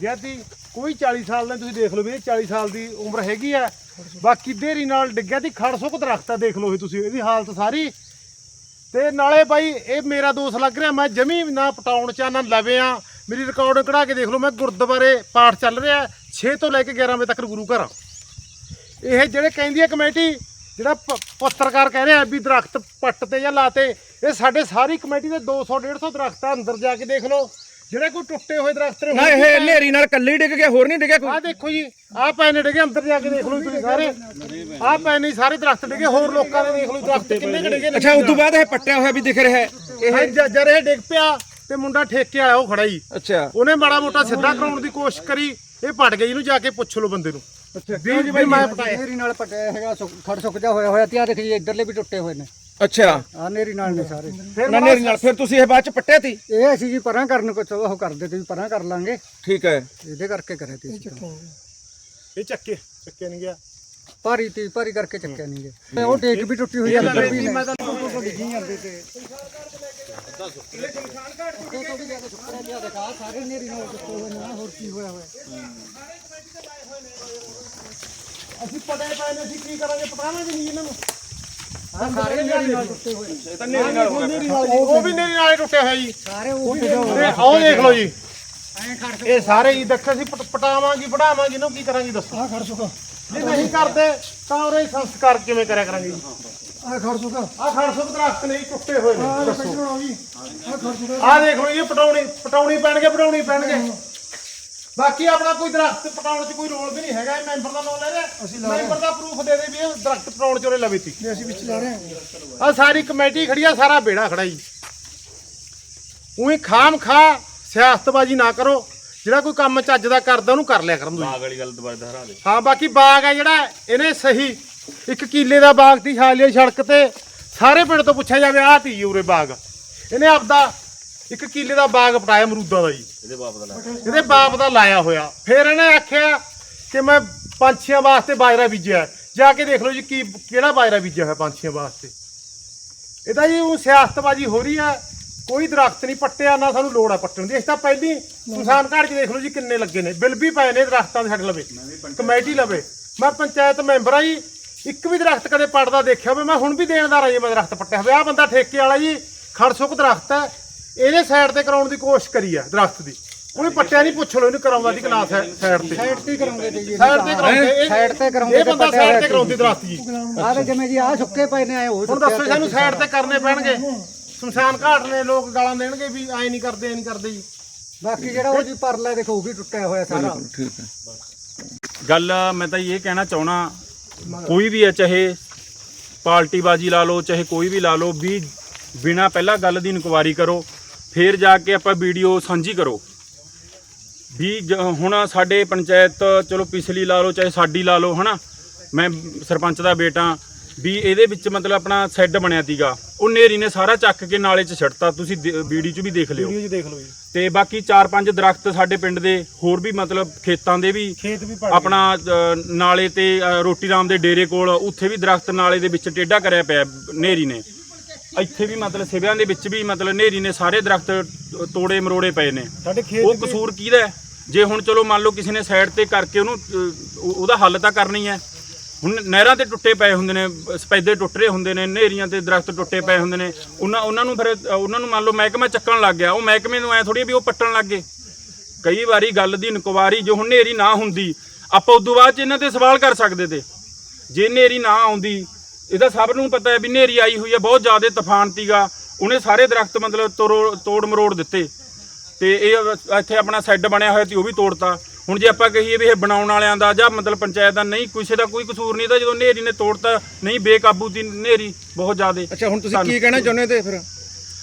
ਡਿੱਗਿਆ ਸੀ। ਕੋਈ 40 ਸਾਲ ਦਾ ਤੁਸੀਂ ਦੇਖ ਲਓ ਵੀ ਇਹ 40 ਸਾਲ ਦੀ ਉਮਰ ਹੈਗੀ ਆ। ਬਾਕੀ ਦੇਰੀ ਨਾਲ ਡਿੱਗਿਆ ਸੀ, ਖੜ ਸੁੱਕ ਦਰਖਤ ਆ, ਦੇਖ ਲਓ ਇਹ ਤੁਸੀਂ, ਇਹਦੀ ਹਾਲਤ ਸਾਰੀ। ਤੇ ਨਾਲੇ ਬਾਈ, ਇਹ ਮੇਰਾ ਦੋਸ਼ ਲੱਗ ਰਿਹਾ, ਮੈਂ ਜਮੀ ਨਾ ਪਟਾਉਣ ਚ, ਨਾ ਲਵੇ ਆ। ਮੇਰੀ ਰਿਕਾਰਡ ਕਢਾ ਕੇ ਦੇਖ ਲਓ, ਮੈਂ ਗੁਰਦੁਆਰੇ ਪਾਠ ਚੱਲ ਰਿਹਾ 6 ਤੋਂ ਲੈ ਕੇ 11 ਵਜੇ ਤੱਕ ਗੁਰੂ ਘਰ। ਆ ਇਹ ਜਿਹੜੇ ਕਹਿੰਦੀ ਹੈ ਕਮੇਟੀ, ਜਿਹੜਾ ਪ- ਪੱਤਰਕਾਰ ਕਹਿ ਰਿਹਾ ਵੀ ਦਰਖਤ ਪੱਟ ਤੇ ਜਾਂ ਲਾਤੇ ਇਹ ਸਾਡੇ ਸਾਰੀ ਕਮੇਟੀ ਦੇ 200 150 ਦਰਖਤ ਆ, ਅੰਦਰ ਜਾ ਕੇ ਦੇਖ ਲਓ। ਜਿਹੜੇ ਕੋਈ ਟੁੱਟੇ ਹੋਏ ਦਰਖਤ ਨੇ ਨਾ ਇਹ ਹਨੇਰੀ ਨਾਲ ਕੱਲੀ ਡਿੱਗ ਗਿਆ ਹੋਰ ਨਹੀਂ ਡਿੱਗਿਆ ਕੋਈ? ਆਹ ਦੇਖੋ ਜੀ ਆਹ ਪੈ ਨੇ ਡਿੱਗੇ ਅੰਦਰ ਜਾ ਕੇ ਦੇਖ ਲਓ ਤੁਸੀਂ ਸਾਰੇ। ਆਹ ਪੈ ਨੇ ਸਾਰੇ ਦਰਖਤ ਡਿੱਗੇ ਹੋਰ ਲੋਕਾਂ ਦੇ ਦੇਖ ਲਓ ਦਰਖਤ ਕਿੰਨੇ ਕੁ ਡਿੱਗੇ ਨੇ। ਅੱਛਾ ਉਸ ਤੋਂ ਬਾਅਦ ਇਹ ਪੱਟਿਆ ਹੋਇਆ ਵੀ ਦਿਖ ਰਿਹਾ ਹੈ। ਇਹ ਜ- ਜਦ ਇਹ ਡਿੱਗ ਪਿਆ ਤੇ ਮੁੰਡਾ ਠੇਕੇ ਵਾਲਾ ਉਹ ਖੜਾ ਹੀ ਅੱਛਾ। ਉਹਨੇ ਮਾੜਾ ਮੋਟਾ ਸਿੱਧਾ ਕਰਾਉਣ ਦੀ ਕੋਸ਼ਿਸ਼ ਕਰੀ ਇਹ ਪੜ ਗਈ ਇਹਨੂੰ ਜਾ ਕੇ ਪੁੱਛ ਲਓ ਬੰਦੇ ਨੂੰ। ਵੀ ਵੀ ਮੈਂ ਪਟਾਇਆ। ਨੇਰੀ ਨਾਲ ਪਟਿਆ ਹੈਗਾ ਸੁੱਕ- ਖੜ ਸੁੱਕ ਜਾ ਹੋਇਆ ਹੋਇਆ ਤੇ ਆ ਦੇਖ ਜੀ ਇੱਧਰਲੇ ਵੀ ਟੁੱਟੇ ਹੋਏ ਨੇ। ਅੱਛਾ। ਆ ਨੇਰੀ ਨਾਲ ਨੇ ਸਾਰੇ। ਫਿਰ ਨਾ ਹਨੇਰੀ ਨਾਲ ਫਿਰ ਤੁਸੀਂ ਇਹ ਬਾਅਦ ਚ ਪੱਟਿਆ ਤੀ? ਇਹ ਅਸੀਂ ਜੀ ਪਰਾਂ ਕਰਨ ਕੁਛ ਉਹ ਕਰਦੇ ਤੇ ਵੀ ਪਰਾਂ ਕਰ ਲਾਂਗੇ। ਠੀਕ ਹੈ। ਇਹਦੇ ਕਰਕੇ ਕਰੇ ਤੇ ਅਸੀਂ ਤਾਂ। ਇਹ ਚੱਕੇ ਚੱਕੇ ਨਹੀਂ ਗਿਆ। ਭਾਰੀ ਤੀ ਭਾਰੀ ਕਰਕੇ ਚੱਕਿਆ ਨਹੀਂ ਗਏ ਉਹ ਟੇਕ ਵੀ ਟੁੱਟੀ ਹੋਈ ਆ ਅੰਦਰ ਵੀ ਨੇ। ਸਾਰੇ ਨੇਰੀ ਨਾਲ ਟੁੱਟੇ ਹੋਏ ਨੇ ਹੋਰ ਕੀ ਹੋਇਆ ਹੋਇਆ ਅਸੀਂ ਪਟੇ ਪਏ ਨੇ ਅਸੀਂ ਕੀ ਕਰਾਂਗੇ ਪਟਾਵਾਂਗੇ ਨਹੀਂ ਇਹਨਾਂ ਨੂੰ। ਸਾਰੇ ਨੇਰੀ ਨਾਲ ਟੁੱਟੇ ਹੋਏ ਨੇ ਉਹ ਵੀ ਨੇਰੀ ਨਾਲੇ ਟੁੱਟਿਆ ਹੋਇਆ ਜੀ। ਸਾਰੇ ਉਹ ਵੀ ਜੋ ਤੇ ਆਹ ਦੇਖ ਲਓ ਜੀ। ਐਂ ਖੜ ਇਹ ਸਾਰੇ ਹੀ ਦੇਖੋ ਅਸੀਂ ਪਟ- ਪਟਾਵਾਂਗੇ ਪੜਾਵਾਂਗੇ ਇਹਨੂੰ ਕੀ ਕਰਾਂਗੇ ਦੱਸੋ? ਆ ਖੜ ਸੁਕਾ ਜੇ ਨਹੀਂ ਕਰਦੇ ਤਾਂ ਉਹਦੇ ਸੰਸਕਾਰ ਕਿਵੇਂ ਕਰਿਆ ਕਰਾਂਗੇ ਜੀ? ਆ ਖੜ ਆਹ ਦਰਖਤ ਟੁੱਟੇ ਹੋਏ ਨੇ ਦੱਸੋ। ਆ ਜੀ ਆ ਖੜ ਸੁਕਾ ਆਹ ਦੇਖ ਲਓ ਇਹ ਪਟਾਉਣੀ ਪਟਾਉਣੀ ਪੈਣਗੇ ਪਟਾਉਣੀ ਪੈਣਗੇ। ਬਾਕੀ ਆਪਣਾ ਕੋਈ ਦਰਖਤ ਪਟਾਉਣ 'ਚ ਕੋਈ ਰੋਲ ਵੀ ਨਹੀਂ ਹੈਗਾ ਇਹ ਮੈਂਬਰ ਦਾ ਨਾਮ ਲੈ ਰਿਹਾ ਮੈਂਬਰ ਦਾ ਪ੍ਰੂਫ ਦੇ ਦੇ ਵੀ ਇਹ ਦਰਖਤ ਪਟਾਉਣ 'ਚ ਉਹਨੇ ਲਵੇ ਤੀ ਅਸੀਂ ਵਿੱਚ ਲਾ ਰਹੇ ਹਾਂ। ਆ ਸਾਰੀ ਕਮੇਟੀ ਖੜੀ ਆ ਸਾਰਾ ਬੇੜਾ ਖੜਾ ਜੀ। ਉਹੀ ਖਾਮ ਖਾ ਸਿਆਸਤਬਾਜੀ ਨਾ ਕਰੋ। ਜਿਹੜਾ ਕੋਈ ਕੰਮ ਚੱਜ ਦਾ ਕਰਦਾ ਉਹਨੂੰ ਕਰ ਲਿਆ ਕਰਨ ਦੋ ਬਾਗ ਵਾਲੀ ਗੱਲ ਦੁਬਾਰਾ ਦੁਹਰਾ ਦੇ। ਹਾਂ ਬਾਕੀ ਬਾਗ ਹੈ ਜਿਹੜਾ ਇਹਨੇ ਸਹੀ। ਇੱਕ ਕੀਲੇ ਦਾ ਬਾਗ ਤੀ ਹਾਲੀਆ ਸੜਕ ਤੇ। ਸਾਰੇ ਪਿੰਡ ਤੋਂ ਪੁੱਛਿਆ ਜਾਵੇ ਆਹ ਤੀ ਉਰੇ ਬਾਗ। ਇਹਨੇ ਆਪਦਾ ਇੱਕ ਕੀਲੇ ਦਾ ਬਾਗ ਪਟਾਇਆ ਅਮਰੂਦਾਂ ਦਾ ਜੀ। ਇਹਦੇ ਬਾਪ ਦਾ ਲਾਇਆ। ਇਹਦੇ ਬਾਪ ਦਾ ਲਾਇਆ ਹੋਇਆ। ਫਿਰ ਇਹਨੇ ਆਖਿਆ ਕਿ ਮੈਂ ਪੰਛੀਆਂ ਵਾਸਤੇ ਬਾਜਰਾ ਬੀਜਿਆ। ਜਾ ਕੇ ਦੇਖ ਲਓ ਜੀ ਕੀ ਕਿਹੜਾ ਬਾਜਰਾ ਬੀਜਿਆ ਹੋਇਆ ਪੰਛੀਆਂ ਵਾਸਤੇ। ਇਹਦਾ ਜੀ ਉਹ ਸਿਆਸਤਬਾਜੀ ਹੋ ਰਹੀ ਆ। ਕੋਈ ਦਰਖਤ ਨਹੀਂ ਪੱਟਿਆ ਨਾ ਸਾਨੂੰ ਲੋੜ ਆ ਪੱਟਣ ਦੀ। ਅਸੀਂ ਤਾਂ ਪਹਿਲੀ ਸੁਸਾਨ ਘਾਟ 'ਚ ਦੇਖ ਲਓ ਜੀ ਕਿੰਨੇ ਲੱਗੇ ਨੇ। ਬਿੱਲ ਵੀ ਪਏ ਨੇ ਦਰਖਤਾਂ ਦੇ ਸਾਡੇ ਲਵੇ। ਕਮੇਟੀ ਲਵੇ। ਮੈਂ ਪੰਚਾਇਤ ਮੈਂਬਰ ਆ ਜੀ। ਇੱਕ ਵੀ ਦਰਖਤ ਕਦੇ ਪੱਟਦਾ ਦੇਖਿਆ ਹੋਵੇ। ਮੈਂ ਹੁਣ ਵੀ ਦੇਣਦਾਰ ਆ ਜੀ ਮੈਂ ਦਰਖਤ ਪੱਟਿਆ ਹੋਵੇ ਆ ਬੰਦਾ ਠੇਕੇ ਵਾਲਾ ਜੀ। ਖੜ ਸੁੱਕ ਦਰਖਤ। ਹੈ ਇਹਨੇ ਸਾਈਡ ਤੇ ਕਰਾਉਣ ਦੀ ਕੋਸ਼ਿਸ਼ ਕਰੀ ਆ ਦਰਖਤ ਦੀ। ਉਹਨੇ ਪੱਟਿਆ ਨਹੀਂ ਪੁੱਛ ਲਓ ਇਹਨੂੰ ਕਰਾਉਂਦਾ ਦੀ ਕਿ ਨਾ ਸਾਈਡ ਤੇ। ਸਾਈਡ ਤੇ ਕਰਾਉਂਗੇ ਤੇ ਜੀ ਸਾਈਡ ਤੇ ਕਰਾਉਂਦੇ ਇਹ- ਸਾਈਡ ਤੇ ਕਰਾਉਂਗੇ ਇਹ ਬੰਦਾ ਸਾਈਡ ਤੇ ਕਰਾਉਂਦੀ ਦਰਖਤ ਜੀ। ਆ ਤੇ ਜਿਵੇਂ ਜੀ ਆ ਸੁੱਕੇ ਪਏ ਨੇ ਆਏ ਉਹ ਹੁਣ ਦੱਸੋ ਜੀ ਸਾਨੂੰ ਸਾਈਡ ਤੇ ਕਰਨੇ ਪੈਣਗੇ? ਸ਼ਮਸ਼ਾਨ ਘਾਟ ਨੇ ਲੋਕ ਗਾਲਾਂ ਦੇਣਗੇ ਵੀ ਐ ਨਹੀਂ ਕਰਦੇ ਐ ਨਹੀਂ ਕਰਦੇ ਜੀ। ਬਾਕੀ ਜਿਹੜਾ ਉਹ ਜੀ ਪਰਲਾ ਦੇਖੋ ਉਹ ਵੀ ਟੁੱਟਿਆ ਹੋਇਆ ਸਾਰਾ। ਠੀਕ ਹੈ। ਗੱਲ ਮੈਂ ਤਾਂ ਇਹ ਕਹਿਣਾ ਚਾਹਣਾ ਕੋਈ ਵੀ ਹੈ ਚਾਹੇ ਪਾਰਟੀ ਬਾਜੀ ਲਾ ਲਓ ਚਾਹੇ ਕੋਈ ਵੀ ਲਾ ਲਓ ਵੀ ਬਿਨਾ ਪਹਿਲਾਂ ਗੱਲ ਦੀ ਇਨਕੁਆਰੀ ਕਰੋ ਫਿਰ ਜਾ ਕੇ ਆਪਾਂ ਵੀਡੀਓ ਸਾਂਝੀ ਕਰੋ। ਵੀ ਹੁਣ ਸਾਡੇ ਪੰਚਾਇਤ ਚਲੋ ਪਿਛਲੀ ਲਾ ਲਓ ਚਾਹੇ ਸਾਡੀ ਲਾ ਲਓ ਹਨਾ? ਮੈਂ ਸਰਪੰਚ ਦਾ ਬੇਟਾ ਵੀ ਇਹਦੇ ਵਿੱਚ ਮਤਲਬ ਆਪਣਾ ਸੈੱਡ ਬਣਿਆ ਸੀਗਾ। ਉਹ ਨੇਰੀ ਨੇ ਸਾਰਾ ਚੱਕ ਕੇ ਨਾਲੇ 'ਚ ਛੱਡਤਾ। ਤੁਸੀਂ ਵੀਡੀਓ 'ਚ ਵੀ ਦੇਖ ਲਿਓ। ਵੀਡੀਓ 'ਚ ਦੇਖ ਲਓ ਜੀ। ਤੇ ਬਾਕੀ 4-5 ਦਰਖਤ ਸਾਡੇ ਪਿੰਡ ਦੇ ਹੋਰ ਵੀ ਮਤਲਬ ਖੇਤਾਂ ਦੇ ਵੀ ਖੇਤ ਵੀ ਪੜ ਆਪਣਾ ਨਾਲੇ ਤੇ ਰੋਟੀ ਰਾਮ ਦੇ ਡੇਰੇ ਕੋਲ ਉੱਥੇ ਵੀ ਦਰਖਤ ਨਾਲੇ ਦੇ ਵਿੱਚ ਟੇਢਾ ਕਰਿਆ ਪਿਆ ਨੇਰੀ ਨੇ। ਇੱਥੇ ਵੀ ਮਤਲਬ ਸਿਵਿਆਂ ਦੇ ਵਿੱਚ ਵੀ ਮਤਲਬ ਨੇਰੀ ਨੇ ਸਾਰੇ ਦਰਖਤ ਤੋੜੇ ਮਰੋੜੇ ਪਏ ਨੇ। ਸਾਡੇ ਖੇਤ ਉਹ ਕਸੂਰ ਕਿਹਦਾ ਹੈ? ਜੇ ਹੁਣ ਚਲੋ ਮੰਨ ਲਓ ਕਿਸੇ ਨੇ ਸਾਈਡ ਤੇ ਕਰਕੇ ਉਹਨੂੰ ਅ, ਉਹ- ਉਹਦਾ ਹੱਲ ਤਾਂ ਕਰਨੀ ਹੈ। ਹੁਣ ਨਹਿਰਾਂ ਤੇ ਟੁੱਟੇ ਪਏ ਹੁੰਦੇ ਨੇ ਸਪੈਦੇ ਟੁੱਟ ਰਹੇ ਹੁੰਦੇ ਨੇ ਨੇਰੀਆਂ ਤੇ ਦਰਖਤ ਟੁੱਟੇ ਪਏ ਹੁੰਦੇ ਨੇ। ਉਹਨਾਂ ਉਹਨਾਂ ਨੂੰ ਫਿਰ ਅ, ਉਹਨਾਂ ਨੂੰ ਮੰਨ ਲਓ ਮਹਿਕਮਾ ਚੱਕਣ ਲੱਗ ਗਿਆ। ਉਹ ਮਹਿਕਮੇ ਨੂੰ ਐ ਥੋੜੀ ਵੀ ਉਹ ਪੱਟਣ ਲੱਗ ਗਏ। ਕਈ ਵਾਰੀ ਗੱਲ ਦੀ ਇਨਕੁਆਰੀ ਜੋ ਹੁਣ ਨੇਰੀ ਨਾ ਹੁੰਦੀ ਆਪਾਂ ਉਦੋਂ ਬਾਅਦ ਚ ਇਹਨਾਂ ਤੇ ਸਵਾਲ ਕਰ ਸਕਦੇ ਤੇ। ਜੇ ਨੇਰੀ ਨਾ ਆਉਂਦੀ ਇਹਦਾ ਸਭ ਨੂੰ ਪਤਾ ਹੈ ਵੀ ਨੇਰੀ ਆਈ ਹੋਈ ਹੈ ਬਹੁਤ ਜ਼ਿਆਦਾ ਤੂਫਾਨ ਤੀਗਾ ਉਹਨੇ ਸਾਰੇ ਦਰਖਤ ਮਤਲਬ ਤੋੜੋ- ਤੋੜ ਮਰੋੜ ਦਿੱਤੇ। ਤੇ ਇਹ ਇੱਥੇ ਆਪਣਾ ਸੈੱਡ ਬਣਿਆ ਹੋਇਆ ਸੀ ਉਹ ਵੀ ਤੋੜਤਾ। ਹੁਣ ਜੇ ਆਪਾਂ ਕਹੀਏ ਵੀ ਇਹ ਬਣਾਉਣ ਵਾਲਿਆਂ ਦਾ ਜਾਂ ਮਤਲਬ ਪੰਚਾਇਤ ਦਾ ਨਹੀਂ ਕਿਸੇ ਦਾ ਕੋਈ ਕਸੂਰ ਨਹੀਂ ਤਾਂ ਜਦੋਂ ਨੇਰੀ ਨੇ ਤੋੜਤਾ ਨਹੀਂ ਬੇਕਾਬੂ ਦੀ ਨੇਰੀ ਬਹੁਤ ਜ਼ਿਆਦਾ। ਅੱਛਾ ਹੁਣ ਤੁਸੀਂ ਕੀ ਕਹਿਣਾ ਚਾਹੁੰਦੇ ਤੇ ਫਿਰ?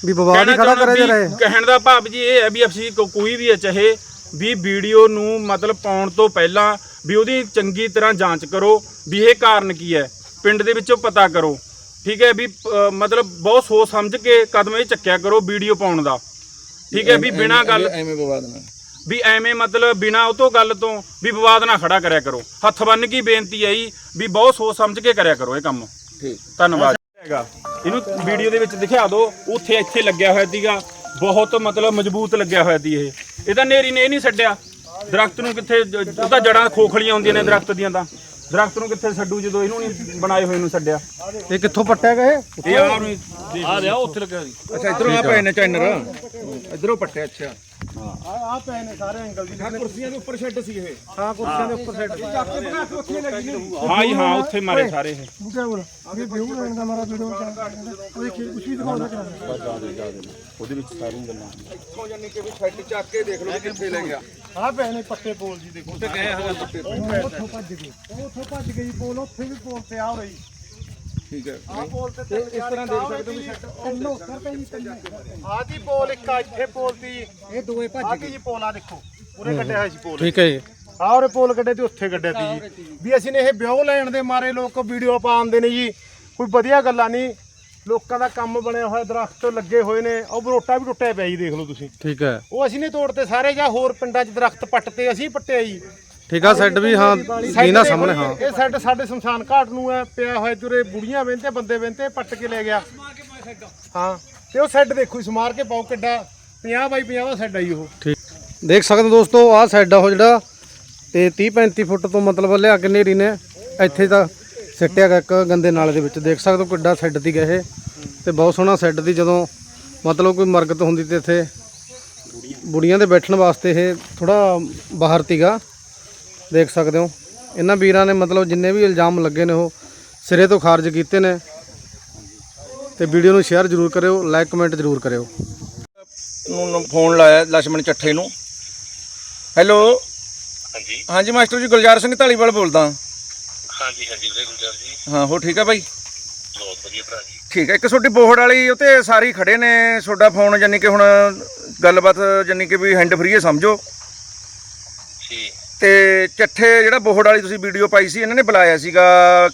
ਵੀ ਵਿਵਾਦ ਹੀ ਕਹਿਣਾ ਖੜਾ ਕਰਿਆ ਜਾ ਰਹੇ ਕਹਿਣ ਦਾ ਭਾਵ ਜੀ ਇਹ ਹੈ ਵੀ ਅਸੀਂ ਕੋਈ ਵੀ ਹੈ ਚਾਹੇ ਵੀ ਵੀਡੀਓ ਨੂੰ ਮਤਲਬ ਪਾਉਣ ਤੋਂ ਪਹਿਲਾਂ ਵੀ ਉਹਦੀ ਚੰਗੀ ਤਰ੍ਹਾਂ ਜਾਂਚ ਕਰੋ ਵੀ ਇਹ ਕਾਰਨ ਕੀ ਹੈ। ਪਿੰਡ ਦੇ ਵਿੱਚੋਂ ਪਤਾ ਕਰੋ। ਠੀਕ ਹੈ ਵੀ ਅ, ਮਤਲਬ ਬਹੁਤ ਸੋਚ ਸਮਝ ਕੇ ਕਦਮ ਇਹ ਚੱਕਿਆ ਕਰੋ ਵੀਡੀਓ ਪਾਉਣ ਦਾ। ਠੀਕ ਹੈ ਵੀ ਬਿਨਾਂ ਗੱਲ ਐਵੇਂ ਵਿਵਾਦ ਨਾ। ਵੀ ਐਵੇਂ ਮਤਲਬ ਬਿਨਾਂ ਉਹ ਤੋਂ ਗੱਲ ਤੋਂ ਵੀ ਵਿਵਾਦ ਨਾ ਖੜਾ ਕਰਿਆ ਕਰੋ। ਹੱਥ ਬੰਨ ਕੇ ਬੇਨਤੀ ਹੈ ਜੀ ਵੀ ਬਹੁਤ ਸੋਚ ਸਮਝ ਕੇ ਕਰਿਆ ਕਰੋ ਇਹ ਕੰਮ। ਠੀਕ। ਧੰਨਵਾਦ। ਹੈਗਾ ਇਹਨੂੰ ਵੀਡੀਓ ਦੇ ਵਿੱਚ ਦਿਖਾ ਦਿਓ ਉੱਥੇ ਇੱਥੇ ਲੱਗਿਆ ਹੋਇਆ ਸੀਗਾ। ਬਹੁਤ ਮਤਲਬ ਮਜ਼ਬੂਤ ਲੱਗਿਆ ਹੋਇਆ ਸੀ ਇਹ। ਇਹਦਾ ਨੇਰੀ ਨੇ ਇਹ ਨਹੀਂ ਛੱਡਿਆ। ਦਰਖਤ ਨੂੰ ਕਿੱਥੇ ਜ- ਉਹਦਾ ਜੜਾਂ ਖੋਖਲੀਆਂ ਹੁੰਦੀਆਂ ਨੇ ਦਰਖਤ ਦੀਆਂ ਤਾਂ। ਦਰਖਤ ਨੂੰ ਕਿੱਥੇ ਛੱਡੂ ਜਦੋਂ ਇਹਨੂੰ ਨਹੀਂ ਬਣਾਏ ਹੋਏ ਨੂੰ ਛੱਡਿਆ? ਇਹ ਕਿੱਥੋਂ ਪੱਟਿਆ ਗਏ ਇਹ? ਆਹ ਨੂੰ ਹੀ ਆ ਰਿਹਾ ਉੱਥੇ ਲੱਗਿਆ ਸੀ। ਅੱਛਾ ਇਧਰੋਂ ਆ। ਪਏ ਨੇ ਚੈਨਰ ਇਧਰੋਂ ਪੱਟਿਆ ਅੱਛਾ। ਆ ਆ ਪਏ ਨੇ ਸਾਰੇ ਐਂਗਲ ਦੀ ਕੁਰਸੀਆਂ ਦੇ ਉੱਪਰ ਸ਼ੈੱਡ ਸੀ ਇਹ। ਹਾਂ ਕੁਰਸੀਆਂ ਦੇ ਉੱਪਰ ਸੈੱਟ ਹਾਂ ਜੀ ਹਾਂ ਉੱਥੇ ਮਾਰੇ ਸਾਰੇ ਇਹ। ਬੂਟੇ ਬੋਲ ਅਗੇ ਵਿਊ ਲੈਣ ਦਾ ਮਾਰਾ ਵੀਡੀਓ ਉਹ ਦੇਖੀ ਕੁਝ ਵੀ ਦਿਖਾਉਂਦਾ ਉਹਦੇ ਵਿੱਚ ਸਾਰੀਆਂ ਗੱਲਾਂ। ਇੱਥੋਂ ਜਾਨੀ ਕਿ ਵੀ ਸ਼ੈੱਡ ਚੱਕ ਕੇ ਦੇਖ ਲਓ ਕਿੱਥੇ ਲੈ ਗਿਆ। ਆ ਪਏ ਨੇ ਪੱਟੇ ਪੋਲ ਜੀ ਦੇਖੋ। ਤੇ ਗਏ ਹੈਗਾ ਪੱਟੇ ਉਹ ਉੱਥੋਂ ਭੱਜ ਗਏ। ਉਹ ਉੱਥੋਂ ਭੱਜ ਗਈ ਪੋਲ ਉੱਥੇ ਵੀ ਪੋਲ ਤੇ ਆ ਰਹੀ। ਠੀਕ ਹੈ। ਆ ਪੋਲ ਤੇ ਤੇ ਇਸ ਤਰ੍ਹਾਂ ਦੇਖ ਸਕਦੇ ਹੋ ਤਿੰਨ ਉੱਤਰ ਪਈ ਤਿੰਨ ਆ ਜੀ ਪੋਲ ਇੱਕ ਆ ਇੱਥੇ ਪੋਲ ਦੀ। ਇਹ ਦੋਏ ਭੱਜ ਆ ਕੀ ਜੀ ਪੋਲ ਆ ਦੇਖੋ। ਪੂਰੇ ਕੱਢਿਆ ਹੋਇਆ ਸੀ ਪੋਲ ਠੀਕ ਹੈ ਜੀ। ਆ ਉਹਰੇ ਪੋਲ ਕੱਢੇ ਤੇ ਉੱਥੇ ਕੱਢਿਆ ਤੀ ਜੀ। ਵੀ ਅਸੀਂ ਨੇ ਇਹ ਵਿਆਹ ਲੈਣ ਦੇ ਮਾਰੇ ਲੋਕ ਵੀਡੀਓ ਪਾਉਂਦੇ ਨੇ ਜੀ। ਕੋਈ ਵਧੀਆ ਗੱਲਾਂ ਨਹੀਂ। ਲੋਕਾਂ ਦਾ ਕੰਮ ਬਣਿਆ ਹੋਇਆ ਦਰਖਤ ਲੱਗੇ ਹੋਏ ਨੇ। ਉਹ ਬਰੋਟਾ ਵੀ ਟੁੱਟਿਆ ਪਿਆ ਜੀ ਦੇਖ ਲਓ ਤੁਸੀਂ। ਠੀਕ ਹੈ। ਉਹ ਅਸੀਂ ਨੇ ਤੋੜਤੇ ਸਾਰੇ ਜਾਂ ਹੋਰ ਪਿੰਡਾਂ 'ਚ ਦਰਖਤ ਪੱਟਤੇ ਅਸੀਂ ਪੱਟਿਆ ਜੀ। ਠੀਕ ਆ ਸੈੱਡ ਵੀ ਹਾਂ ਦੀਨਾ ਸਾਹਮਣੇ ਹਾਂ। ਇਹ ਸੈੱਡ ਸਾਡੇ ਸ਼ਮਸ਼ਾਨ ਘਾਟ ਨੂੰ ਹੈ ਪਿਆ ਹੋਇਆ ਤੁਰੇ ਬੁੜੀਆਂ ਬਹਿੰਦੇ ਬੰਦੇ ਬਹਿੰਦੇ ਪੱਟ ਕੇ ਲੈ ਗਿਆ। ਹਾਂ ਤੇ ਉਹ ਸੈੱਡ ਦੇਖੋ ਸਮਾਰ ਕੇ ਪਾਓ ਕਿੱਡਾ 50 ਬਾਈ 50 ਦਾ ਆ ਜੀ ਉਹ। ਠੀਕ। ਦੇਖ ਸਕਦੇ ਹੋ ਦੋਸਤੋ ਆਹ ਸਾਈਡ ਆ ਉਹ ਜਿਹੜਾ ਤੇ 30 35 ਫੁੱਟ ਤੋਂ ਮਤਲਬ ਲਿਆ ਕੇ ਨੇਰੀ ਨੇ ਇੱਥੇ ਤਾਂ ਸਿੱਟਿਆ ਗਿਆ ਇੱਕ ਗੰਦੇ ਨਾਲੇ ਦੇ ਵਿੱਚ। ਦੇਖ ਸਕਦੇ ਹੋ ਕਿੱਡਾ ਸੈੱਡ ਦੀ ਇਹ। ਤੇ ਬਹੁਤ ਸੋਹਣਾ ਸੈੱਡ ਦੀ ਜਦੋਂ ਮਤਲਬ ਕੋਈ ਮਰਗਤ ਹੁੰਦੀ ਤੇ ਇੱਥੇ ਬੁੜੀਆਂ ਦੇ ਬੈਠਣ ਵਾਸਤੇ ਇਹ ਥੋੜਾ ਬਾਹਰ ਤੀਗਾ। ਦੇਖ ਸਕਦੇ ਹੋ। ਇਹਨਾਂ ਵੀਰਾਂ ਨੇ ਮਤਲਬ ਜਿੰਨੇ ਵੀ ਇਲਜ਼ਾਮ ਲੱਗੇ ਨੇ ਉਹ ਸਿਰੇ ਤੋਂ ਖਾਰਜ ਕੀਤੇ ਨੇ। ਤੇ ਵੀਡੀਓ ਨੂੰ ਸ਼ੇਅਰ ਜ਼ਰੂਰ ਕਰਿਓ ਲਾਈਕ ਕਮੈਂਟ ਜ਼ਰੂਰ ਕਰਿਓ। ਨੂੰ ਫੋਨ ਲਾਇਆ ਲక్ష్మణ ਚੱਠੇ ਨੂੰ। ਹੈਲੋ ਹਾਂਜੀ। ਹਾਂਜੀ ਮਾਸਟਰ ਜੀ ਗੁਲਜਾਰ ਸਿੰਘ ਢਾਲੀਵਾਲ ਬੋਲਦਾ। ਹਾਂਜੀ ਹਾਂਜੀ ਵੀਰੇ ਗੁਲਜਾਰ ਜੀ। ਹਾਂ ਹੋ ਠੀਕ ਆ ਭਾਈ ਬਹੁਤ ਵਧੀਆ ਭਰਾ ਜੀ। ਠੀਕ ਹੈ ਇੱਕ ਛੋਟੀ ਬੋਹੜ ਵਾਲੀ ਉਹ ਉਤੇ ਸਾਰੀ ਖੜੇ ਨੇ ਛੋਡਾ ਫੋਨ ਜਾਨੀ ਕਿ ਹੁਣ ਗੱਲਬਾਤ ਜਾਨੀ ਕਿ ਵੀ ਹੈਂਡ ਫਰੀ ਹੈ ਸਮਝੋ? ਜੀ ਤੇ ਚੱਠੇ ਜਿਹੜਾ ਬੋਹੜ ਵਾਲੀ ਤੁਸੀਂ ਵੀਡੀਓ ਪਾਈ ਸੀ ਇਹਨਾਂ ਨੇ ਬੁਲਾਇਆ ਸੀਗਾ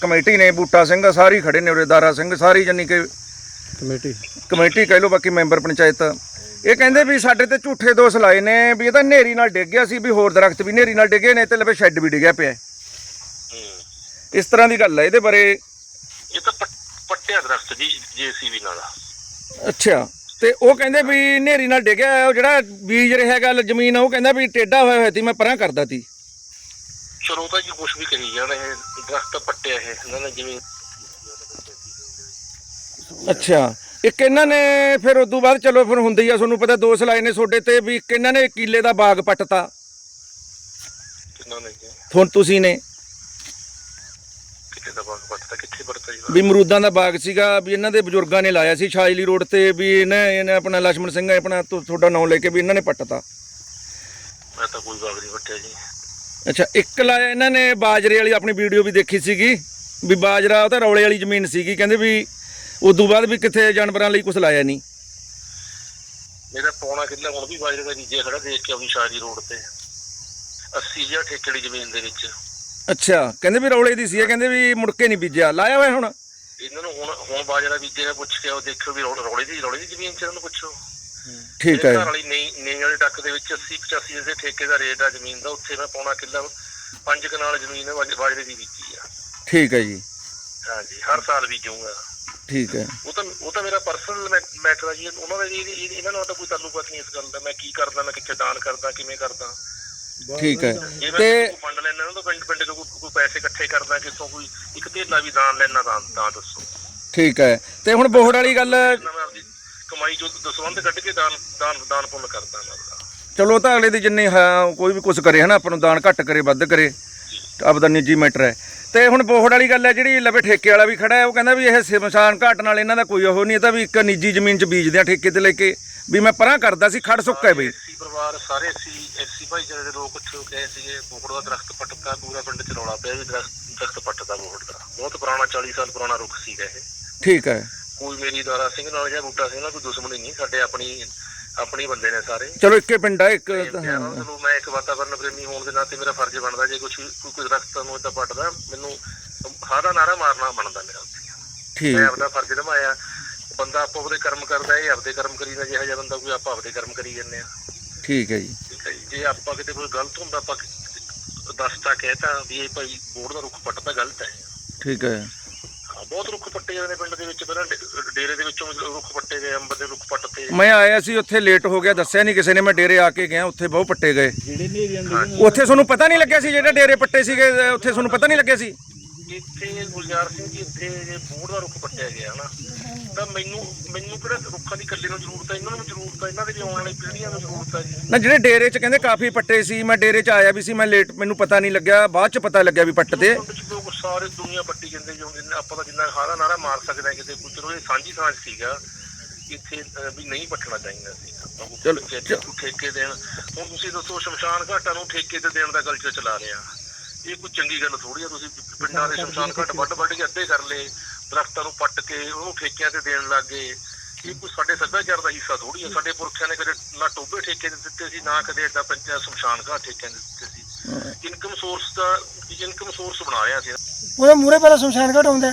ਕਮੇਟੀ ਨੇ ਬੂਟਾ ਸਿੰਘ ਸਾਰੀ ਖੜੇ ਨੇ ਉਰੇ ਦਾਰਾ ਸਿੰਘ ਸਾਰੀ ਜਾਨੀ ਕਿ ਕਮੇਟੀ। ਕਮੇਟੀ ਕਹਿ ਲਓ ਬਾਕੀ ਮੈਂਬਰ ਪੰਚਾਇਤ। ਇਹ ਕਹਿੰਦੇ ਵੀ ਸਾਡੇ ਤੇ ਝੂਠੇ ਦੋਸ਼ ਲਾਏ ਨੇ ਵੀ ਇਹ ਤਾਂ ਨੇਰੀ ਨਾਲ ਡਿੱਗ ਗਿਆ ਸੀ ਵੀ ਹੋਰ ਦਰਖਤ ਵੀ ਨੇਰੀ ਨਾਲ ਡਿੱਗੇ ਨੇ ਤੇ ਲਵੇ ਸ਼ੈੱਡ ਵੀ ਡਿੱਗਿਆ ਪਿਆ। ਹੂੰ। ਇਸ ਤਰ੍ਹਾਂ ਦੀ ਗੱਲ ਹੈ ਇਹਦੇ ਬਾਰੇ ਇਹ ਤਾਂ ਪੱਟ- ਪੱਟਿਆ ਦਰਖਤ ਜੀ ਜੀਸੀਬੀ ਨਾਲ ਅੱਛਾ। ਤੇ ਉਹ ਕਹਿੰਦੇ ਵੀ ਨੇਰੀ ਨਾਲ ਡਿੱਗਿਆ ਉਹ ਜਿਹੜਾ ਬੀਜ ਰਿਹਾ ਗੱਲ ਜ਼ਮੀਨ ਉਹ ਕਹਿੰਦਾ ਵੀ ਟੇਢਾ ਹੋਇਆ ਹੋਇਆ ਸੀ ਮੈਂ ਪਰਾਂ ਕਰਦਾ ਸੀ। ਚਲੋ ਤਾਂ ਜੀ ਕੁਝ ਵੀ ਕਰੀ ਜਾਣ ਇਹ ਦਰਖਤ ਪੱਟਿਆ ਇਹ ਇਹਨਾਂ ਨੇ ਜਿਵੇਂ ਅੱਛਾ ਇੱਕ ਇਹਨਾਂ ਨੇ ਫਿਰ ਉਸ ਤੋਂ ਬਾਅਦ ਚਲੋ ਫਿਰ ਹੁੰਦੀ ਆ ਤੁਹਾਨੂੰ ਪਤਾ ਦੋਸ਼ ਲਾਏ ਨੇ ਤੁਹਾਡੇ ਤੇ ਵੀ ਇੱਕ ਇਹਨਾਂ ਨੇ ਕੀਲੇ ਦਾ ਬਾਗ ਪੱਟਤਾ। ਕਿੰਨਾ ਨੇ ਜੀ? ਹੁਣ ਤੁਸੀਂ ਨੇ। ਕਿੱਥੇ ਵੀ ਮਰੂਦਾਂ ਦਾ ਬਾਗ ਸੀਗਾ ਵੀ ਇਹਨਾਂ ਦੇ ਬਜ਼ੁਰਗਾਂ ਨੇ ਲਾਇਆ ਸੀ ਛਾਜਲੀ ਰੋਡ ਤੇ ਵੀ ਇਹਨੇ ਇਹਨੇ ਆਪਣਾ ਲక్ష్మణ ਸਿੰਘ ਆਪਣਾ ਤੁਹਾਡਾ ਨਾਮ ਲੈ ਕੇ ਵੀ ਇਹਨਾਂ ਨੇ ਪੱਟਤਾ। ਮੈਂ ਤਾਂ ਕੋਈ ਬਾਗ ਨਹੀਂ ਵੱਟਿਆ ਜੀ। ਅੱਛਾ ਇੱਕ ਲਾਇਆ ਇਹਨਾਂ ਨੇ ਬਾਜਰੇ ਵਾਲੀ ਆਪਣੀ ਵੀਡੀਓ ਵੀ ਦੇਖੀ ਸੀਗੀ ਵੀ ਬਾਜਰਾ ਉਹ ਤਾਂ ਰੌਲੇ ਵਾਲੀ ਜ਼ਮੀਨ ਸੀਗੀ ਕਹਿੰਦੇ ਵੀ ਉਦੋਂ ਬਾਅਦ ਵੀ ਕਿੱਥੇ ਜਾਨਵਰਾਂ ਲਈ ਕੁਝ ਲਾਇਆ ਨਹੀਂ। ਮੇਰਾ ਪੌਣਾ ਕਿੱਲਾ ਹੁਣ ਵੀ ਬਾਜਰੇ ਦਾ ਨੀਜੇ ਖੜਾ ਦੇਖ ਕੇ ਆਉਂਦੀ ਸ਼ਾਜੀ ਰੋਡ ਤੇ। 80 ਜਾਂ ਠੇਕੜੀ ਜ਼ਮੀਨ ਦੇ ਵਿੱਚ। ਅੱਛਾ ਕਹਿੰਦੇ ਵੀ ਰੌਲੇ ਦੀ ਸੀ ਇਹ ਕਹਿੰਦੇ ਵੀ ਮੁੜ ਕੇ ਨਹੀਂ ਬੀਜਿਆ। ਲਾਇਆ ਹੋਇਆ ਹੁਣ? ਇਹਨਾਂ ਨੂੰ ਹੁਣ ਹੁਣ ਬਾਜਰਾ ਬੀਜੇ ਨੇ ਪੁੱਛ ਕੇ ਉਹ ਦੇਖੋ ਵੀ ਰੌ- ਰੌਲੇ ਦੀ ਰੌਲੇ ਦੀ ਜ਼ਮੀਨ ਚ ਇਹਨਾਂ ਨੂੰ ਪੁੱਛੋ। ਠੀਕ ਹੈ। ਘਰ ਵਾਲੀ ਨਹੀਂ ਨਹੀਂ ਵਾਲੇ ਟੱਕ ਦੇ ਵਿੱਚ 80 85 ਦੇ ਠੇਕੇ ਦਾ ਰੇਟ ਆ ਜ਼ਮੀਨ ਦਾ ਉੱਥੇ ਮੈਂ ਪੌਣਾ ਕਿੱਲਾ ਪੰਜ ਕਨਾਲ ਜ਼ਮੀਨ ਹੈ ਬਾਜ- ਬਾਜਰੇ ਦੀ ਬੀਜੀ ਆ। ਠੀਕ ਹੈ ਜੀ। ਹਾਂਜੀ ਹਰ ਸਾਲ ਬੀਜੂਗਾ। ਠੀਕ ਹੈ। ਉਹ ਤਾਂ ਉਹ ਤਾਂ ਮੇਰਾ ਪਰਸਨਲ ਮੈਟਰ ਆ ਜੀ ਉਹਨਾਂ ਦਾ ਇਹ- ਇਹ- ਇਹਨਾਂ ਨਾਲ ਤਾਂ ਕੋਈ ਤਾਲੁਕਾਤ ਨਹੀਂ ਇਸ ਗੱਲ ਦਾ ਮੈਂ ਕੀ ਕਰਦਾ ਮੈਂ ਕਿੱਥੇ ਦਾਨ ਕਰਦਾ ਕਿਵੇਂ ਕਰਦਾ। ਠੀਕ ਹੈ। ਤੇ ਫੰਡ ਲੈਣਾ ਨਾ ਤਾਂ ਪਿੰਡ ਪਿੰਡ ਤੋਂ ਕੋਈ ਕੋਈ ਪੈਸੇ ਇਕੱਠੇ ਕਰਦਾ ਕਿੱਥੋਂ ਕੋਈ ਇੱਕ ਧੇਲਾ ਵੀ ਦਾਨ ਲੈਣਾ ਤਾਂ ਤਾਂ ਦੱਸੋ। ਠੀਕ ਹੈ। ਤੇ ਹੁਣ ਬੋਹੜ ਵਾਲੀ ਗੱਲ ਨਾ ਮੈਂ ਆਪਦੀ ਕਮਾਈ ਜੋ ਦਸਵੰਦ ਕੱਢ ਕੇ ਦਾਨ ਦਾਨ ਦਾਨ ਪੁੰਨ ਕਰਦਾ ਮੈਂ ਆਪਦਾ। ਚਲੋ ਉਹ ਤਾਂ ਅਗਲੇ ਦੀ ਜਿੰਨੀ ਹਾਂ ਕੋਈ ਵੀ ਕੁਝ ਕਰੇ ਹਨਾ ਆਪਾਂ ਨੂੰ ਦਾਨ ਘੱਟ ਕਰੇ ਵੱਧ ਕਰੇ। ਆਪਦਾ ਨਿੱਜੀ ਮੈਟਰ ਹੈ। ਤੇ ਹੁਣ ਬੋਹੜ ਵਾਲੀ ਗੱਲ ਹੈ ਜਿਹੜੀ ਲਵੇ ਠੇਕੇ ਵਾਲਾ ਵੀ ਖੜਾ ਹੈ ਉਹ ਕਹਿੰਦਾ ਵੀ ਇਹ ਸ਼ਮਸ਼ਾਨ ਘਾਟ ਨਾਲ ਇਹਨਾਂ ਦਾ ਕੋਈ ਉਹ ਨਹੀਂ ਇਹ ਤਾਂ ਵੀ ਇੱਕ ਨਿੱਜੀ ਜ਼ਮੀਨ 'ਚ ਬੀਜਦੇ ਆ ਠੇਕੇ ਤੇ ਲੈ ਕੇ। ਵੀ ਮੈਂ ਪਰਾਂ ਕਰਦਾ ਸੀ ਖੜ ਸੁੱਕਾ ਹੈ ਬਈ। ਪਰਿਵਾਰ ਸਾਰੇ ਐਸੀ ਐਸੀ ਭਾਈਚਾਰੇ ਦੇ ਲੋਕ ਉੱਥੇ ਗਏ ਸੀਗੇ ਬੋਹੜ ਦਾ ਦਰਖਤ ਪੱਟਦਾ ਪੂਰਾ ਪਿੰਡ ਚ ਰੌਲਾ ਪਿਆ ਵੀ ਦਰਖਤ ਦਰਖਤ ਪੱਟਦਾ ਬੋਹੜ ਦਾ। ਬਹੁਤ ਪੁਰਾਣਾ 40 ਸਾਲ ਪੁਰਾਣਾ ਰੁੱਖ ਸੀਗਾ ਇਹ। ਠੀਕ ਹੈ। ਕੋਈ ਮੇਰੀ ਦਾਰਾ ਸਿੰਘ ਨਾਲ ਜਾਂ ਬੂਟਾ ਸਿੰਘ ਨਾਲ ਕੋਈ ਦੁਸ਼ਮਣੀ ਨਹੀਂ ਸਾਡੇ ਆਪਣੀ ਆਪਣੀ ਬੰਦੇ ਨੇ ਸਾਰੇ। ਚਲੋ ਇੱਕੇ ਪਿੰਡ ਆ ਇੱਕ ਚਲੋ ਮੈਂ ਇੱਕ ਵਾਤਾਵਰਨ ਪ੍ਰੇਮੀ ਹੋਣ ਦੇ ਨਾਤੇ ਮੇਰਾ ਫਰਜ਼ ਬਣਦਾ ਜੇ ਕੁਝ ਕੋਈ ਦਰਖਤ ਨੂੰ ਇਦਾਂ ਪੱਟਦਾ ਮੈਨੂੰ ਹਾਦਾ ਨਾਰਾ ਮਾਰਨਾ ਬਣਦਾ ਮੇਰਾ। ਠੀਕ। ਮੈਂ ਆਪਦਾ ਫਰਜ਼ ਨਿਭਾਇਆ। ਬੰਦਾ ਆਪੋ ਆਪਦੇ ਕਰਮ ਕਰਦਾ ਇਹ ਆਪਦੇ ਕਰਮ ਕਰੀ ਨਾ ਜਿਹੜਾ ਜਿਹਾ ਬੰਦਾ ਕੋਈ ਆਪਾਂ ਆਪਦੇ ਕਰਮ ਕਰੀ ਜਾਂਦੇ ਆ ਠੀਕ ਹੈ ਜੀ। ਠੀਕ ਹੈ ਜੀ। ਜੇ ਆਪਾਂ ਕਿਤੇ ਕੋਈ ਗਲਤ ਹੁੰਦਾ ਆਪਾਂ ਦੱਸਤਾ ਕਹਿਤਾ ਵੀ ਇਹ ਭਾਈ ਬੋਰਡ ਦਾ ਰੁੱਖ ਪੱਟਦਾ ਗਲਤ ਹੈ। ਠੀਕ ਹੈ ਹਾਂ, ਬਹੁਤ ਰੁੱਖ ਪੱਟੇ ਜਾਂਦੇ ਪਿੰਡ ਦੇ ਵਿੱਚ ਪਹਿਲਾਂ ਡੇ- ਡੇਰੇ ਦੇ ਵਿੱਚੋਂ ਰੁੱਖ ਪੱਟੇ ਗਏ ਅੰਬ ਦੇ ਰੁੱਖ ਪੱਟ ਤੇ। ਮੈਂ ਆਇਆ ਸੀ ਉੱਥੇ ਲੇਟ ਹੋ ਗਿਆ ਦੱਸਿਆ ਨਹੀਂ ਕਿਸੇ ਨੇ ਮੈਂ ਡੇਰੇ ਆ ਕੇ ਗਿਆ ਉੱਥੇ ਬਹੁਤ ਪੱਟੇ ਗਏ। ਉੱਥੇ ਤੁਹਾਨੂੰ ਪਤਾ ਨਹੀਂ ਲੱਗਿਆ ਸੀ ਜਿਹੜੇ ਡੇਰੇ ਪੱਟੇ ਸੀਗੇ ਉੱਥੇ ਤੁਹਾਨੂੰ ਪਤਾ ਨਹੀਂ ਲੱਗਿਆ ਸੀ? ਇੱਥੇ ਗੁਲਜ਼ਾਰ ਸਿੰਘ ਜੀ ਇੱਥੇ ਜੇ ਬੂੜ ਦਾ ਰੁੱਖ ਪੱਟਿਆ ਗਿਆ ਨਾ ਤਾਂ ਮੈਨੂੰ ਮੈਨੂੰ ਕਿਹੜਾ ਰੁੱਖਾਂ ਦੀ ਇਕੱਲੇ ਨੂੰ ਜ਼ਰੂਰਤ ਹੈ? ਇਹਨਾਂ ਨੂੰ ਜ਼ਰੂਰਤ ਹੈ ਇਹਨਾਂ ਦੇ ਵੀ ਆਉਣ ਵਾਲੀ ਪੀੜ੍ਹੀਆਂ ਨੂੰ ਜ਼ਰੂਰਤ ਹੈ ਜੀ। ਨਾ ਜਿਹੜੇ ਡੇਰੇ 'ਚ ਕਹਿੰਦੇ ਕਾਫੀ ਪੱਟੇ ਸੀ ਮੈਂ ਡੇਰੇ 'ਚ ਆਇਆ ਵੀ ਸੀ ਮੈਂ ਲੇਟ ਮੈਨੂੰ ਪਤਾ ਨਹੀਂ ਲੱਗਿਆ ਬਾਅਦ 'ਚ ਪਤਾ ਲੱਗਿਆ ਵੀ ਪੱਟ ਤੇ ਪਿੰਡ 'ਚ ਲੋਕ ਸਾਰੇ ਦੁਨੀਆ ਪੱਟੀ ਜਾਂਦੇ ਜੀ ਜਿੰਨਾ ਆਪਾਂ ਤਾਂ ਜਿੰਨਾ ਹਾਰਾ ਨਾਰਾ ਮਾਰ ਸਕਦੇ ਹਾਂ ਕਿਤੇ ਕੁਝ ਚਲੋ ਇਹ ਸਾਂਝੀ ਸਾਂਝ ਸੀਗਾ ਇੱਥੇ ਵੀ ਨਹੀਂ ਪੱਟਣਾ ਚਾਹੀਦਾ ਸੀ। ਚਲੋ, ਠੇਕੇ ਦੇਣ ਹੁਣ ਤੁਸੀਂ ਦੱਸੋ ਸ਼ਮਸ਼ਾਨ ਘਾਟਾਂ ਨੂੰ ਠੇਕੇ ਤੇ ਦੇਣ ਦਾ ਕਲਚਰ ਚਲਾ ਰਹੇ ਆ ਇਹ ਕੋਈ ਚੰਗੀ ਗੱਲ ਥੋੜੀ ਆ ਤੁਸੀਂ ਪਿੰਡਾਂ ਦੇ ਸ਼ਮਸ਼ਾਨ ਘਾਟ ਵੱਡ ਵੱਡ ਕੇ ਅੱਧੇ ਕਰ ਲਏ ਦਰਖਤਾਂ ਨੂੰ ਪੱਟ ਕੇ ਉਹਨੂੰ ਠੇਕਿਆਂ ਤੇ ਦੇਣ ਲੱਗ ਗਏ। ਇਹ ਕੋਈ ਸਾਡੇ ਸੱਭਿਆਚਾਰ ਦਾ ਹਿੱਸਾ ਥੋੜੀ ਆ ਸਾਡੇ ਪੁਰਖਿਆਂ ਨੇ ਕਦੇ ਨਾ ਟੋਬੇ ਠੇਕੇ ਦਿੱਤੇ ਸੀ ਨਾ ਕਦੇ ਏਦਾਂ ਪੰਚਾਇਤ ਸ਼ਮਸ਼ਾਨ ਘਾਟ ਠੇਕਿਆਂ ਤੇ ਦਿੱਤੇ ਸੀ। ਇਨਕਮ ਸੋਰਸ ਦਾ ਇਨਕਮ ਸੋਰਸ ਬਣਾ ਰਿਹਾ ਸੀ। ਉਹਦੇ ਮੂਰੇ ਪਹਿਲਾਂ ਸ਼ਮਸ਼ਾਨ ਘਾਟ ਆਉਂਦਾ।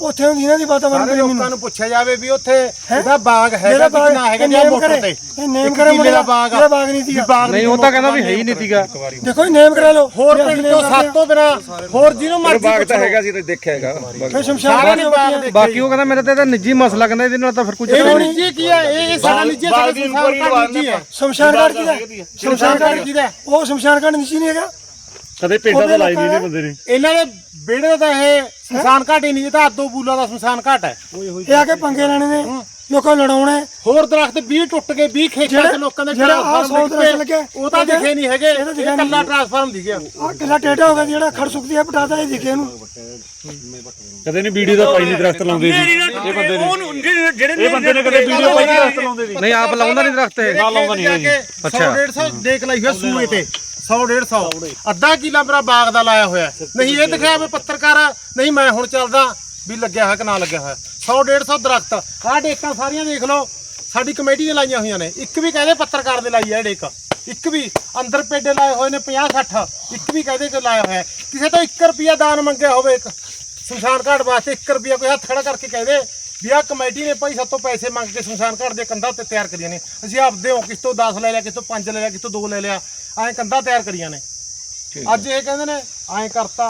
ਉੱਥੇ ਹੁੰਦੀ ਇਹਨਾਂ ਦੀ ਵਾਤਾਵਰਨ ਸਾਰੇ ਪ੍ਰੇਮੀ ਲੋਕਾਂ ਨੂੰ ਨੂੰ ਪੁੱਛਿਆ ਜਾਵੇ ਵੀ ਉੱਥੇ ਇਹਦਾ ਬਾਗ ਹੈਗਾ ਕਿ ਬਾਗ ਨਾ ਹੈਗਾ ਇਹ ਜਾਂ ਮੋਟਰ ਕਰੇ ਤੇ? ਇਹ ਨੇਮ ਇੱਕ ਕਰੇ ਕਿੱਲੇ ਦਾ ਬਾਗ ਆ? ਜਿਹੜਾ ਬਾਗ ਨਹੀਂ ਸੀਗਾ। ਵੀ ਬਾਗ ਨਹੀਂ ਉਹ ਤਾਂ ਕਹਿੰਦਾ ਵੀ ਹੈ ਹੀ ਨਹੀਂ ਸੀਗਾ। ਦੇਖੋ ਇਹ ਨੇਮ ਕਰਾ ਲਓ। ਹੋਰ ਪਿੰਡ name ਤੋਂ ਸੱਤ ਤੋਂ ਬਿਨਾ ਹੋਰ ਜਿਹਨੂੰ ਮਰਜ਼ੀ ਬਾਗ ਤਾਂ। ਹੈਗਾ ਸੀ ਤੇ ਦੇਖਿਆ ਹੈਗਾ। ਫਿਰ ਸ਼ਮਸ਼ਾਨ ਨਹੀਂ ਬਾਗ। ਦੇਖੇ ਬਾਕੀ ਉਹ ਕਹਿੰਦਾ ਮੇਰਾ ਤਾਂ ਇਹਦਾ ਨਿੱਜੀ ਮਸਲਾ ਕਹਿੰਦਾ ਇਹਦੇ ਨਾਲ ਤਾਂ ਫਿਰ ਕੁਝ ਇਹ ਨਿੱਜੀ ਕੀ ਹੈ ਇਹ ਇਹ ਸਾਡਾ ਨਿੱਜੀ ਹੈ, ਸਾਡਾ ਸੰਸਾਰ ਦਾ ਨਿੱਜੀ ਹੈ। ਸ਼ਮਸ਼ਾਨ ਘਾਟ ਕਿਹਦਾ? ਹੈ? ਸ਼ਮਸ਼ਾਨ ਘਾਟ ਕਿਹਦਾ? ਹੈ? ਉਹ ਸ਼ਮਸ਼ਾਨ ਘਾਟ ਨਿਸ਼ੀ ਨਹੀਂ ਹੈਗਾ? ਕਦੇ ਪਿੰਡਾਂ ਦਾ ਲਾਈ ਨਹੀਂ ਬੰਦੇ ਨੇ। ਇਹਨਾਂ ਦੇ ਵਿਹੜੇ ਦਾ ਤਾਂ ਇਹ ਸ਼ਮਸ਼ਾਨ ਘਾਟ ਹੀ ਨਹੀਂ ਇਹ ਤਾਂ ਆਦੋ ਬੂਲਾ ਦਾ ਸ਼ਮਸ਼ਾਨ ਘਾਟ ਹੈ। ਇਹ ਆ ਕੇ ਪੰਗੇ ਲੈਣੇ ਨੇ ਲੋਕਾਂ ਨੂੰ ਲੜਾਉਣਾ ਹੈ। ਹੋਰ ਦਰਖਤ 20 ਟੁੱਟ ਗਏ 20 ਖੇਤਾਂ ਜਿਹੜਾ- ਚ ਲੋਕਾਂ ਦੇ ਜਿਹੜਾ ਆਹ ਸੌ ਦਰਖਤ ਲੱਗੇ, ਉਹ ਤਾਂ ਦਿਖੇ ਨਹੀਂ ਹੈਗੇ ਇਹ ਤਾਂ ਦਿਖਿਆ ਨਹੀਂ। ਕੱਲਾ ਟਰਾਂਸਫਾਰਮ ਦਿਖਿਆ ਆਹ ਕਿਲਾ ਟੇਢਾ ਹੋ ਗਿਆ ਜਿਹੜਾ ਖੜ ਸੁੱਕਦੀ ਹੈ ਪਟਾਦਾ ਇਹ ਦਿਖੇ ਇਹਨੂੰ। ਕਦੇ ਨਹੀਂ ਵੀਡੀਓ ਦਾ ਪਾਈ ਨਹੀਂ ਦਰਖਤ ਲਾਉਂਦੇ ਸੀ ਇਹ ਬੰਦੇ ਨੇ। ਜਿਹੜੇ ਇਹ ਬੰਦੇ ਨੇ ਕਦੇ ਵੀਡੀਓ ਪਾਈ ਨਹੀਂ ਦਰਖਤ ਲਾਉਂਦੇ ਸੀ ਨਹੀਂ ਆਪ ਲਾਉਂਦਾ ਨਹੀਂ ਦਰਖਤ ਇਹ। ਨਾ ਲਾਉਂਦਾ ਨਹੀਂ ਅੱਛਾ। 150 ਦੇਖ ਲਈ ਹੋਇਆ ਸੂਏ ਤੇ। 100 150 ਅੱਧਾ ਕਿਲਾ ਮੇਰਾ ਬਾਗ ਦਾ ਲਾਇਆ ਹੋਇਆ। ਨਹੀਂ ਇਹ ਦਿਖਾਇਆ ਵੀ ਪੱਤਰਕਾਰ। ਆ, ਨਹੀਂ ਮੈਂ ਹੁਣ ਚੱਲਦਾ ਵੀ ਲੱਗਿਆ ਹੋਇਆ ਕਿ ਨਾ ਲੱਗਿਆ ਹੋਇਆ। 100 150 ਦਰਖਤ। ਆਹ ਡੇਕਾਂ ਸਾਰੀਆਂ ਦੇਖ ਲਓ। ਸਾਡੀ ਕਮੇਟੀ ਨੇ ਲਾਈਆਂ ਹੋਈਆਂ ਨੇ। ਇੱਕ ਵੀ ਕਹਿੰਦੇ ਪੱਤਰਕਾਰ ਦੇ ਲਾਈ ਹੈ ਡੇਕ। ਇੱਕ ਵੀ ਅੰਦਰ ਪੇਡੇ ਲਾਏ ਹੋਏ ਨੇ 50 60 ਇੱਕ ਵੀ ਕਹਿੰਦੇ ਕਿ ਲਾਇਆ ਹੋਇਆ। ਹੈ। ਕਿਸੇ ਤੋਂ 1 ਰੁਪਿਆ ਦਾਨ ਮੰਗਿਆ ਹੋਵੇ ਇੱਕ। ਸ਼ਮਸ਼ਾਨ ਘਾਟ ਵਾਸਤੇ 1 ਰੁਪਿਆ ਕੋਈ ਹੱਥ ਖੜਾ ਕਰਕੇ ਕਹਦੇ। ਵੀ ਆਹ ਕਮੇਟੀ ਨੇ ਭਾਈ ਸਾਤੋਂ ਪੈਸੇ ਮੰਗ ਕੇ ਸ਼ਮਸ਼ਾਨ ਘਾਟ ਦੇ ਕੰਧਾਂ ਤੇ ਤਿਆਰ ਕਰੀਆਂ ਨੇ। ਅਸੀਂ ਆਪਦੇ ਹੋ ਕਿਸ ਤੋਂ 10 ਲੈ ਲਿਆ ਕਿਸ ਤੋਂ 5 ਲੈ ਲਿਆ ਕਿਸ ਤੋਂ 2 ਲੈ ਲਿਆ ਐਂ ਕੰਧਾਂ ਤਿਆਰ ਕਰੀਆਂ ਨੇ। ਅੱਜ ਇਹ ਕਹਿੰਦੇ ਨੇ ਐਂ ਕਰਤਾ।